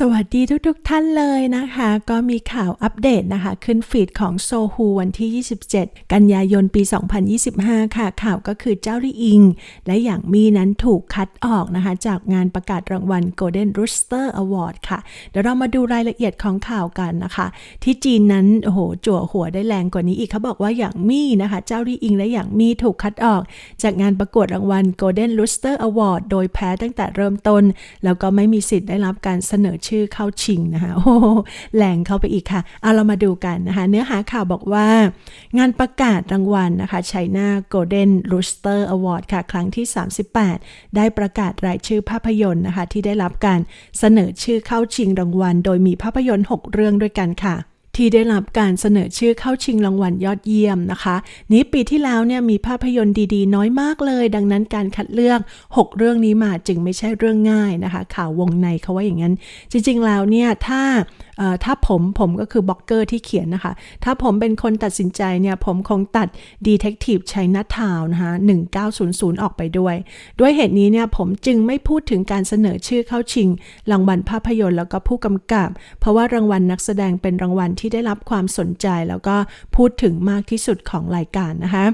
สวัสดีทุกๆทท่านเลยนะคะ ก็มีข่าวอัปเดตนะคะ ขึ้นฟีดของโซฮูวันที่ 27 กันยายนปี 2025 ค่ะ ข่าวก็คือเจ้าลี่อิง และอย่างมีนั้นถูกคัดออกนะคะ จากงานประกาศรางวัล Golden Rooster Award ค่ะ เดี๋ยวเรามาดูรายละเอียดของข่าวกันนะคะ ที่จีนนั้นโอ้โหจั่วหัวได้แรงกว่านี้อีกเขาบอกว่าอย่างมี่นะคะ เจ้าลี่อิง และอย่างมี่ถูกคัดออก จากงานประกวดรางวัล Golden Rooster Award โดยแพ้ตั้งแต่เริ่มต้น แล้วก็ไม่มีสิทธิ์ได้รับการเสนอชื่อเข้าชิงนะคะโอ้โหแหลงเข้าไปอีกค่ะ เอาเรามาดูกันนะคะ เนื้อหาข่าวบอกว่า งานประกาศรางวัลนะคะ China Golden Rooster Award ค่ะ ครั้งที่ 38 ได้ประกาศรายชื่อภาพยนตร์นะคะ ที่ได้รับการเสนอชื่อเข้าชิงรางวัล โดยมีภาพยนตร์ 6 เรื่องด้วยกันค่ะ ที่ได้รับการเสนอชื่อเข้าชิงรางวัลยอดเยี่ยมนะคะ นี้ปีที่แล้วเนี่ยมีภาพยนตร์ดีๆ น้อยมากเลย ดังนั้นการคัดเลือก 6 เรื่องนี้มาจึงไม่ใช่เรื่องง่ายนะคะ ข่าววงในเขาว่าอย่างนั้น จริงๆแล้วเนี่ยถ้า ถ้าผมผมก็คือบล็อกเกอร์ที่เขียนนะคะ ถ้าผมเป็นคนตัดสินใจเนี่ยผมคงตัด Detective China Town นะคะ1900 ออกไปด้วย ด้วยเหตุนี้เนี่ยผมจึงไม่พูดถึงการเสนอชื่อเข้าชิง รางวัลภาพยนตร์แล้วก็ผู้กำกับ เพราะว่ารางวัลนักแสดงเป็นรางวัลที่ได้รับความสนใจแล้วก็พูดถึงมากที่สุดของรายการนะคะ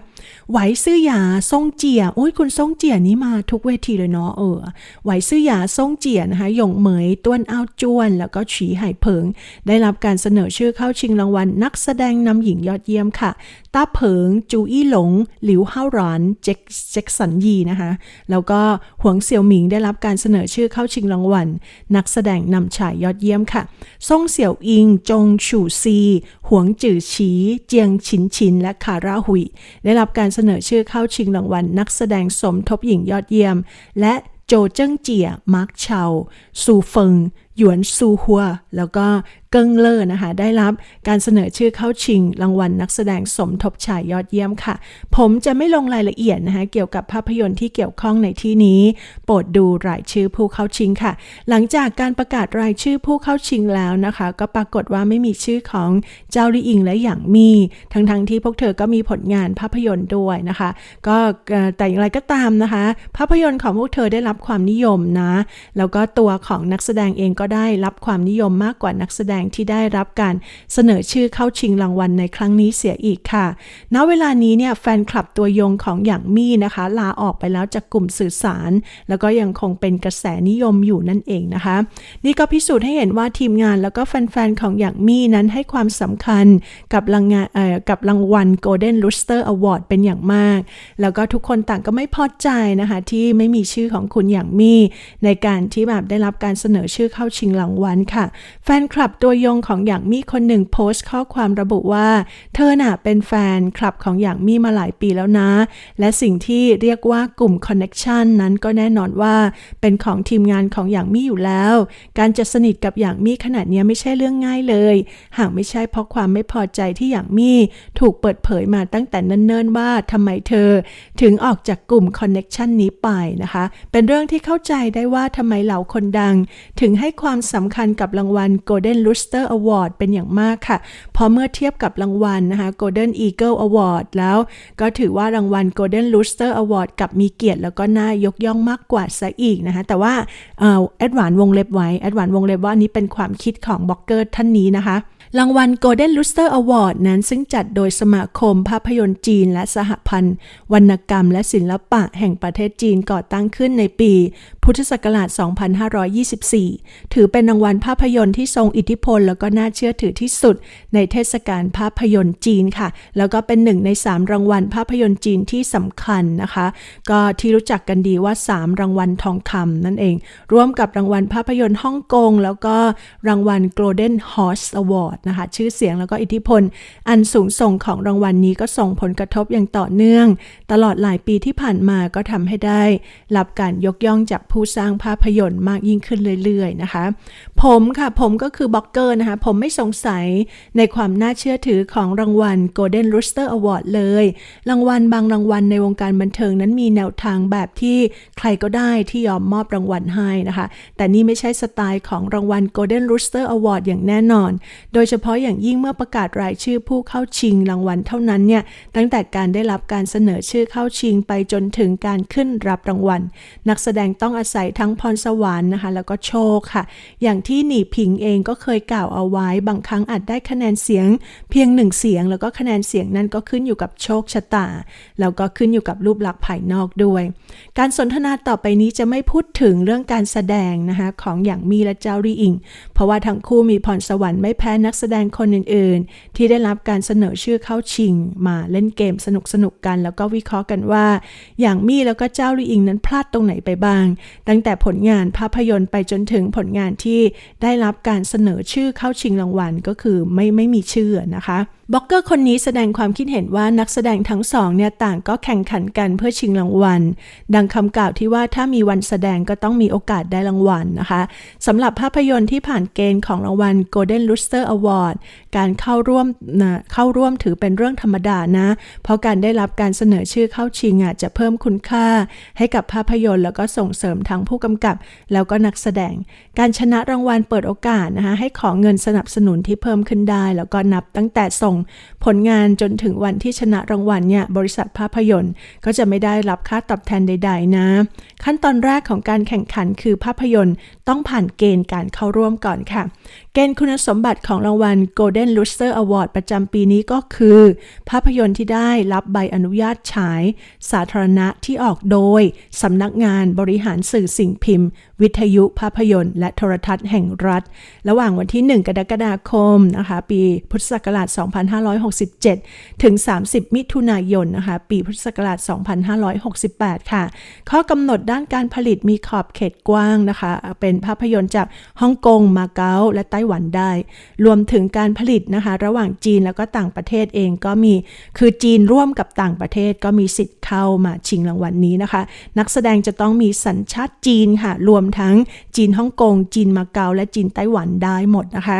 ไหวซื่อหยาซ่งเจียโอ้ยคุณซ่งเจียนี้มาทุกเวทีเลยเนาะเออไหวซื่อหยาซ่งเจียนะคะหยงเหมยต้วนอ้าวจวน แล้วก็ฉีไห่เผิงได้รับการเสนอชื่อเข้าชิงรางวัลนักแสดงนำหญิงยอดเยี่ยมค่ะต้าเผิง จูอี้หลง หลิวห้าหรานเจ็กเจ็กสันยีนะคะ แล้วก็หวงเสี่ยวหมิงได้รับการเสนอชื่อเข้าชิงรางวัลนักแสดงนำชายยอดเยี่ยมค่ะซ่งเสี่ยวอิง จงฉู่ซีหวงจื่อฉี เจียงฉินฉิน และคาราหุย ได้รับการเสนอชื่อเข้าชิงรางวัลนักแสดงสมทบหญิงยอดเยี่ยม และโจเจิ้งเจีย มาร์คเชา ซูเฟิง หยวนซูฮัว แล้วก็เกิงเลอร์นะคะ ได้รับการเสนอชื่อเข้าชิง รางวัลนักแสดงสมทบชายยอดเยี่ยมค่ะ ผมจะไม่ลงรายละเอียดนะคะเกี่ยวกับภาพยนตร์ที่เกี่ยวข้องในที่นี้ โปรดดูรายชื่อผู้เข้าชิงค่ะ หลังจากการประกาศรายชื่อผู้เข้าชิงแล้วนะคะ ก็ปรากฏว่าไม่มีชื่อของเจ้าลี่อิงและอย่างมีทั้งๆทที่พวกเธอก็มีผลงานภาพยนตร์ด้วยนะคะ ก็แต่อย่างไรก็ตามนะคะ ภาพยนตร์ของพวกเธอได้รับความนิยมนะ แล้วก็ตัวของนักแสดงเองก็ได้รับความนิยมมากกว่านักแสดงที่ได้รับการเสนอชื่อเข้าชิงรางวัลในครั้งนี้เสียอีกค่ะ ณ เวลานี้เนี่ยแฟนคลับตัวยงของอย่างมี่นะคะ ลาออกไปแล้วจากกลุ่มสื่อสาร แล้วก็ยังคงเป็นกระแสนิยมอยู่นั่นเองนะคะ นี่ก็พิสูจน์ให้เห็นว่าทีมงานแล้วก็แฟนๆของอย่างมี่นั้นให้ความสำคัญกับรางงานเอ่อกับรางวัล Golden Rooster Award เป็นอย่างมาก แล้วก็ทุกคนต่างก็ไม่พอใจนะคะ ที่ไม่มีชื่อของคุณอย่างมี่ ในการที่แบบได้รับการเสนอชื่อเข้าชิงรางวัลค่ะ แฟนคลับตัวยงของอย่างมี่คนหนึ่งโพสต์ข้อความระบุว่า เธอน่ะเป็นแฟนคลับของอย่างมี่มาหลายปีแล้วนะ และสิ่งที่เรียกว่ากลุ่มคอนเน็ชันนั้นก็แน่นอนว่าเป็นของทีมงานของอย่างมี่อยู่แล้ว การจะสนิทกับอย่างมี่ขนาดนี้ไม่ใช่เรื่องง่ายเลย หากไม่ใช่เพราะความไม่พอใจที่อย่างมี่ถูกเปิดเผยมาตั้งแต่เนิ่นๆว่าทำไมเธอ ถึงออกจากกลุ่มคอนเน็ชันนี้ไปนะคะ เป็นเรื่องที่เข้าใจได้ว่าทำไมเหล่าคนดัง ถึงให้ความสำคัญกับรางวัล Golden Rooster Award เป็นอย่างมากค่ะ เพราะเมื่อเทียบกับรางวัลนะคะ Golden Eagle Award แล้วก็ถือว่ารางวัล Golden Rooster Award กับมีเกียรติแล้วก็น่ายกย่องมากกว่าซะอีกนะคะ แต่ว่าแอดวานวงเล็บไว้แอดวานวงเล็บว่านี้เป็นความคิดของบล็อกเกอร์ท่านนี้นะคะ รางวัล Golden Rooster Award นั้นซึ่งจัดโดยสมาคมภาพยนตร์จีน และสหพันธ์ วรรณกรรม และศิลปะแห่งประเทศจีนก่อตั้งขึ้นในปี พุทธศักราช 2524 ถือเป็นรางวัลภาพยนตร์ที่ทรงอิทธิพล แล้วก็น่าเชื่อถือที่สุด ในเทศกาลภาพยนตร์จีนค่ะ แล้วก็เป็นหนึ่งใน 3 รางวัลภาพยนตร์จีนที่สำคัญนะคะ ก็ที่รู้จักกันดีว่า 3 รางวัลทองคำนั่นเอง ร่วมกับรางวัลภาพยนตร์ฮ่องกงแล้วก็รางวัล Golden Horse Award นะคะ ชื่อเสียงแล้วก็อิทธิพล อันสูงส่งของรางวัลนี้ก็ส่งผลกระทบอย่างต่อเนื่อง ตลอดหลายปีที่ผ่านมาก็ทำให้ได้รับการยกย่องจากผู้สร้างภาพยนตร์มากยิ่งขึ้นเรื่อยๆนะคะ ผมค่ะ ผมก็คือบล็อกเกอร์นะคะ ผมไม่สงสัยในความน่าเชื่อถือของรางวัล Golden Rooster Award เลย รางวัลบางรางวัลในวงการบันเทิงนั้นมีแนวทางแบบที่ใครก็ได้ที่ยอมมอบรางวัลให้นะคะ แต่นี่ไม่ใช่สไตล์ของรางวัล Golden Rooster Award อย่างแน่นอน โดยเฉเฉพาะอย่างยิ่งเมื่อประกาศรายชื่อผู้เข้าชิงรางวัลเท่านั้นเนี่ยตั้งแต่การได้รับการเสนอชื่อเข้าชิงไปจนถึงการขึ้นรับรางวัล นักแสดงต้องอาศัยทั้งพรสวรรค์นะคะแล้วก็โชคค่ะ อย่างที่หนีผิงเองก็เคยกล่าวเอาไว้ บางครั้งอาจได้คะแนนเสียง เพียงหนึ่งเสียง แล้วก็คะแนนเสียงนั้นก็ขึ้นอยู่กับโชคชะตา แล้วก็ขึ้นอยู่กับรูปลักษณ์ภายนอกด้วย การสนทนาต่อไปนี้จะไม่พูดถึงเรื่องการแสดงนะคะของอย่างมีและเจ้ารีอิง เพราะว่าทั้งคู่มีพรสวรรค์ไม่แพ้นักแสดงคนอื่นๆ ที่ได้รับการเสนอชื่อเข้าชิง มาเล่นเกมสนุกๆกัน แล้วก็วิเคราะห์กันว่า อย่างมี่แล้วก็เจ้าลีอิงนั้นพลาดตรงไหนไปบ้าง ตั้งแต่ผลงานภาพยนตร์ไปจนถึงผลงานที่ได้รับการเสนอชื่อเข้าชิงรางวัลก็คือไม่ไม่มีชื่อนะคะ บล็อกเกอร์คนนี้แสดงความคิดเห็นว่านักแสดงทั้งสองเนี่ยต่างก็แข่งขันกันเพื่อชิงรางวัล ดังคำกล่าวที่ว่าถ้ามีวันแสดงก็ต้องมีโอกาสได้รางวัลนะคะสำหรับภาพยนตร์ที่ผ่านเกณฑ์ของรางวัล Golden Rooster Award การเข้าร่วมนะเข้าร่วมถือเป็นเรื่องธรรมดานะ เพราะการได้รับการเสนอชื่อเข้าชิงอะจะเพิ่มคุณค่า ให้กับภาพยนตร์แล้วก็ส่งเสริมทั้งผู้กำกับ แล้วก็นักแสดง การชนะรางวัลเปิดโอกาสนะคะให้ของเงินสนับสนุนที่เพิ่มขึ้นได้ แล้วก็นับตั้งแต่ส่งผลงานจนถึงวันที่ชนะรางวัลเนี่ยบริษัทภาพยนตร์ ก็จะไม่ได้รับค่าตอบแทนใด ๆ นะ ขั้นตอนแรกของการแข่งขันคือภาพยนตร์ต้องผ่านเกณฑ์การเข้าร่วมก่อนค่ะเกณฑ์คุณสมบัติของรางวัล Golden Rooster Award ประจำปีนี้ก็คือ ภาพยนตร์ที่ได้รับใบอนุญาตฉาย สาธารณะที่ออกโดย สำนักงานบริหารสื่อสิ่งพิมพ์ วิทยุภาพยนตร์และโทรทัศน์แห่งรัฐ ระหว่างวันที่ 1 กรกฎาคมนะคะปีพุทธศักราช 2567 ถึง 30 มิถุนายนนะคะปีพุทธศักราช 2568 ค่ะ ข้อกำหนดด้านการผลิตมีขอบเขตกว้างนะคะ เป็นภาพยนตร์จากฮ่องกงมาเก๊าและไต้หวันได้ รวมถึงการผลิตนะคะ ระหว่างจีนแล้วก็ต่างประเทศเองก็มี คือจีนร่วมกับต่างประเทศก็มีสิทธิ์เข้ามาชิงรางวัลนนี้นะคะ นักแสดงจะต้องมีสัญชาติจีนค่ะ รวมทั้งจีนฮ่องกง จีนมาเก๊าและจีนไต้หวันได้หมดนะคะ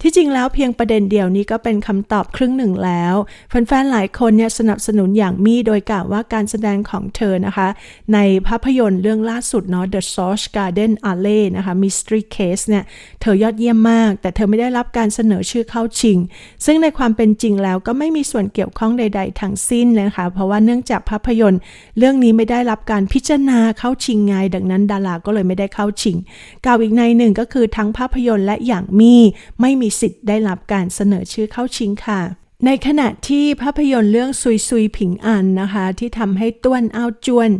ที่จริงแล้วเพียงประเด็นเดียวนี้ก็เป็นคำตอบครึ่งหนึ่งแล้วแฟนๆหลายคนเนี่ยสนับสนุนอย่างมีโดยกล่าวว่าการแสดงของเธอนะคะ ในภาพยนตร์เรื่องล่าสุดเนาะ The Sauce Garden Alley นะคะ Mystery Case เนี่ยเธอยอดเยี่ยมมากแต่เธอไม่ได้รับการเสนอชื่อเข้าชิง ซึ่งในความเป็นจริงแล้วก็ไม่มีส่วนเกี่ยวข้องใด ๆ ทั้งสิ้นเลยค่ะเพราะว่าเนื่องจากภาพยนตร์ เรื่องนี้ไม่ได้รับการพิจารณาเข้าชิงไงดังนั้น ดาราก็เลยไม่ได้เข้าชิงกล่าวอีกในหนึ่งก็คือทั้งภาพยนตร์และอย่างมีไม่มีสิทธิ์ได้รับการเสนอชื่อเข้าชิงค่ะในขณะที่ภาพยนตร์เรื่องซุยซุยผิงอันนะคะ ที่ทำให้ต้วนอ้าวจวน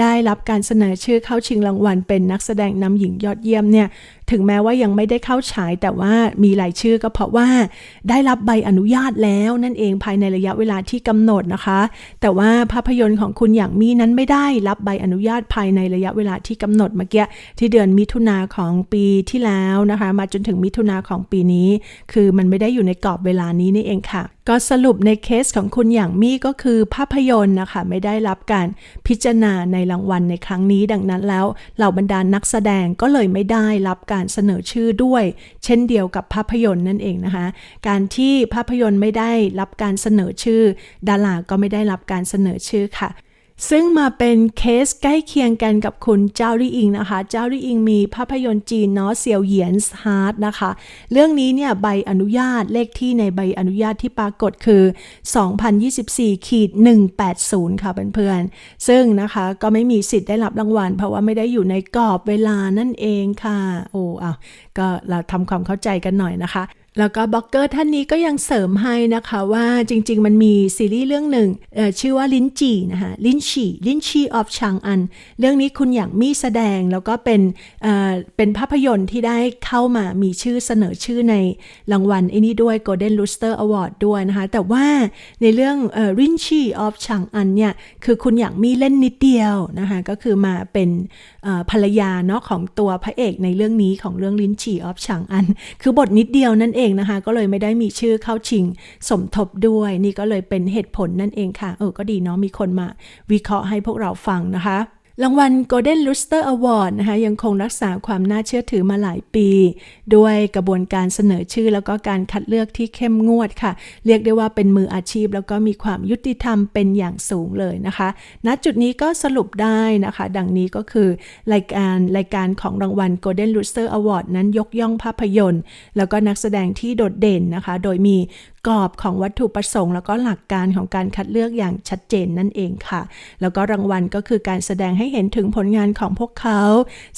ได้รับการเสนอชื่อเข้าชิงรางวัลเป็นนักแสดงนำหญิงยอดเยี่ยมเนี่ย ถึงแม้ว่ายังไม่ได้เข้าฉายแต่ว่ามีรายชื่อก็เพราะว่าได้รับใบอนุญาตแล้วนั่นเองภายในระยะเวลาที่กำหนดนะคะ แต่ว่าภาพยนตร์ของคุณอย่างมีนั้นไม่ได้รับใบอนุญาตภายในระยะเวลาที่กำหนดเมื่อกี้ที่เดือนมิถุนาของปีที่แล้วนะคะ มาจนถึงมิถุนาของปีนี้ คือมันไม่ได้อยู่ในกรอบเวลานี้นี่เองค่ะ ก็สรุปในเคสของคุณอย่างมี่ก็คือภาพยนตร์นะคะไม่ได้รับการพิจารณาในรางวัลในครั้งนี้ ดังนั้นแล้วเหล่าบรรดานักแสดงก็เลยไม่ได้รับการเสนอชื่อด้วย เช่นเดียวกับภาพยนตร์นั่นเองนะคะ การที่ภาพยนตร์ไม่ได้รับการเสนอชื่อ ดาราก็ไม่ได้รับการเสนอชื่อค่ะ ซึ่งมาเป็นเคสใกล้เคียงกันกับคุณเจ้าลี่อิงนะคะ เจ้าลี่อิงมีภาพยนตร์จีนเนาะเซียวเหยียนส์ฮาร์ดนะคะ เรื่องนี้เนี่ยใบอนุญาตเลขที่ในใบอนุญาตที่ปรากฏคือ 2024ขีด180 ค่ะเพื่อนๆ ซึ่งนะคะก็ไม่มีสิทธิ์ได้รับรางวัล เพราะว่าไม่ได้อยู่ในกรอบเวลานั่นเองค่ะ โอ้อะก็เราทำความเข้าใจกันหน่อยนะคะ แล้วก็บล็อกเกอร์ท่านนี้ก็ยังเสริมให้นะคะว่าจริง ๆ มันมีซีรีส์เรื่องหนึ่งชื่อว่าลินจีนะคะลินชีลินชีออฟชางอัน เรื่องนี้คุณอย่างมีแสดงแล้วก็เป็นเเป็นภาพยนตร์ที่ได้เข้ามามีชื่อเสนอชื่อในรางวัลไอ้นี้ด้วย Golden Rooster Award ด้วยนะคะ แต่ว่าในเรื่องลินชีออฟชางอันเนี่ยคือคุณอย่างมีเล่นนิดเดียวนะคะก็คือมาเป็นภรรยาเนาะของตัวพระเอกในเรื่องนี้ของเรื่องลินชีออฟชางอัน คือบทนิดเดียวนั่นเองนะคะ ก็เลยไม่ได้มีชื่อเข้าชิง สมทบด้วย นี่ก็เลยเป็นเหตุผลนั่นเองค่ะ เออก็ดีเนาะมีคนมาวิเคราะห์ให้พวกเราฟังนะคะ รางวัล Golden Rooster Award นะคะยังคงรักษาความน่าเชื่อถือมาหลายปี ด้วยกระบวนการเสนอชื่อแล้วก็การคัดเลือกที่เข้มงวดค่ะ เรียกได้ว่าเป็นมืออาชีพ แล้วก็มีความยุติธรรมเป็นอย่างสูงเลยนะคะ ณจุดนี้ก็สรุปได้นะคะ ดังนี้ก็คือรายการรายการของรางวัล Golden Rooster Award นั้นยกย่องภาพยนตร์ แล้วก็นักแสดงที่โดดเด่นนะคะ โดยมีกรอบของวัตถุประสงค์ แล้วก็หลักการของการคัดเลือกอย่างชัดเจนนั่นเองค่ะ แล้วก็รางวัลก็คือการแสดงให้เห็นถึงผลงานของพวกเขา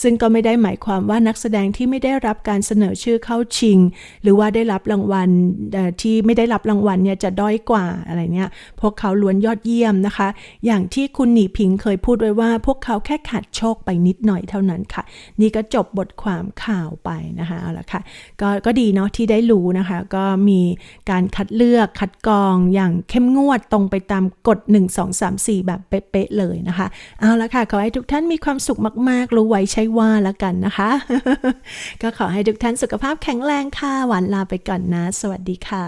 ซึ่งก็ไม่ได้หมายความว่านักแสดงที่ไม่ได้รับการเสนอชื่อเข้าชิง หรือว่าได้รับรางวัลเอ่ที่ไม่ได้รับรางวัลเนี่ยจะด้อยกว่าอะไรเนี่ยพวกเขาล้วนยอดเยี่ยมนะคะ อย่างที่คุณหนีพิงเคยพูดไว้ว่า พวกเขาแค่ขาดโชคไปนิดหน่อยเท่านั้นค่ะ นี่ก็จบบทความข่าวไปนะคะเอาละค่ะก็ก็ดีเนาะที่ได้รู้นะคะ ก็มีการคัดเลือกคัดกรองอย่างเข้มงวดตรงไปตามกฎ 1 2 3 4 แบบเป๊ะๆเลยนะคะ เอาละค่ะ ขอให้ทุกท่านมีความสุขมากๆ รู้ไว้ใช่ว่าแล้วกันนะคะ ก็ขอให้ทุกท่านสุขภาพแข็งแรงค่ะ หวานลาไปก่อนนะ สวัสดีค่ะ